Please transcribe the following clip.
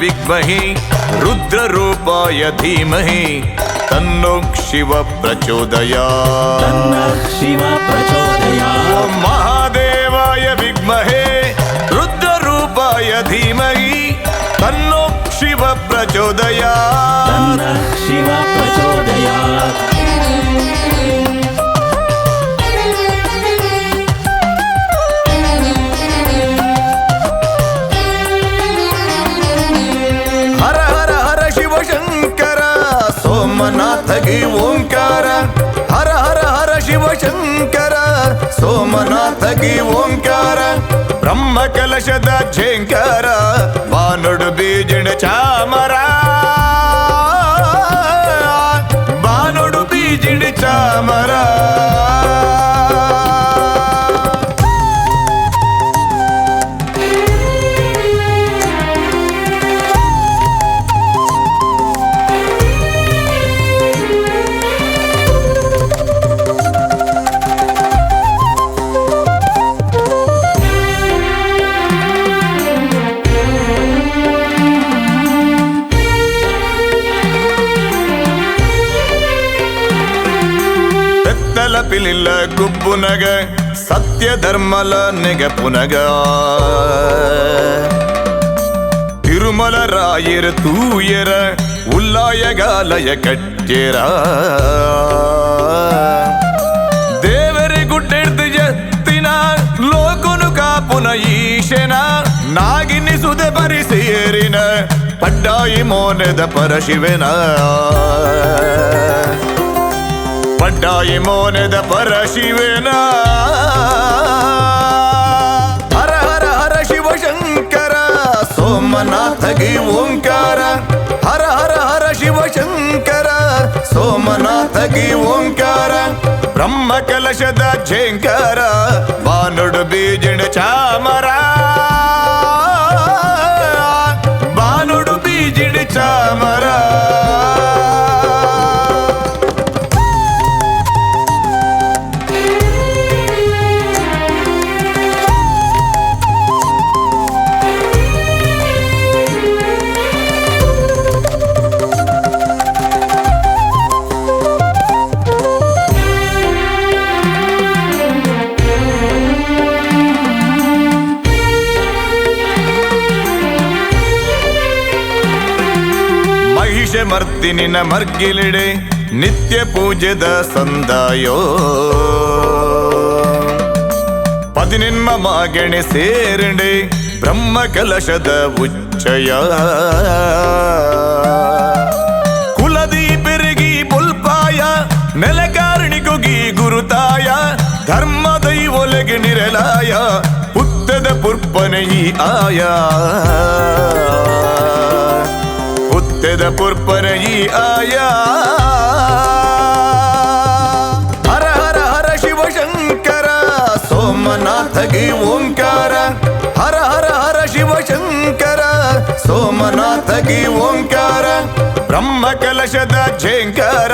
विद्महे रुद्ररूपाय धीमहि तन्नो शिव प्रचोदयात्। तन्नः शिव प्रचोदयात्। ॐ महादेवाय विद्महे रुद्ररूपाय धीमहि तन्नो शिव प्रचोदयात्। तन्नः शिव प्रचोदयात् ಸೋಮನಾಥಗಿ ಓಂಕಾರ ಹರ ಹರ ಹರ ಶಿವ ಶಂಕರ ಸೋಮನಾಥಗಿ ಓಂಕಾರ ಬ್ರಹ್ಮ ಕಲಶದ ಝೇಂಕಾರ ಬಾನುಡು ಬೀಜಿಣ ಚಾಮರ ಬಾನುಡು ಬೀಜಿಣ ಚಾಮರ ನೆಲಪಿಲಿಲ್ಲ ಕುಪ್ಪುನಗ ಸತ್ಯ ಧರ್ಮಲ ನೆಗಪುನಗ திருமலராயிர தூயர உல்லாயகாலய கட்டேரா தேவரி குட்டெடுத்து எத்தினா லோகுனு காப்புன ஈஷனா நாகினி சுத பரிசேரின பட்டாயி மோனத பரசிவனா. ಪಡ್ಡಾಯಿ ಮೋನದ ಪರಶಿವನ ಪಡ್ಡಾಯಿ ಮೋನದ ಪರಶಿವನ ಹರ ಹರ ಹರ ಶಿವ ಶಂಕರ ಸೋಮನಾಥಗಿ ಓಂಕಾರ ಹರ ಹರ ಹರ ಶಿವ ಶಂಕರ ಸೋಮನಾಥಗಿ ಓಂಕಾರ ಬ್ರಹ್ಮ ಕಲಶದ ಝೇಂಕಾರ ಬಾನುಡು ಬೀಜಿಣ ಚಾಮರ ಮಹಿಷ ಮರ್ದಿನಿನ ಮರ್ಗಿಲಿಡೆ ನಿತ್ಯ ಪೂಜೆದ ಸಂದಾಯೋ ಪದಿನಿನ್ಮ ಮಾಗೆಣೆ ಸೇರಿಡೆ ಬ್ರಹ್ಮ ಕಲಶದ ಉಚ್ಚಯ ಕುಲದಿ ಬೆರಗಿ ಬುಲ್ಪಾಯ ನೆಲಕಾರಣಿಗುಗಿ ಗುರುತಾಯ ಧರ್ಮದೈ ಒಲೆಗೆ ನಿರಲಾಯ ಪುತ್ತದ ಪುರ್ಪನೆ ಈ ಆಯ ఆయా హర హర హర శివ శంకర సోమనాథగి ఓంకార. హర హర హర శివ శంకర సోమనాథగి ఓంకార. బ్రహ్మ కలశద జయంకార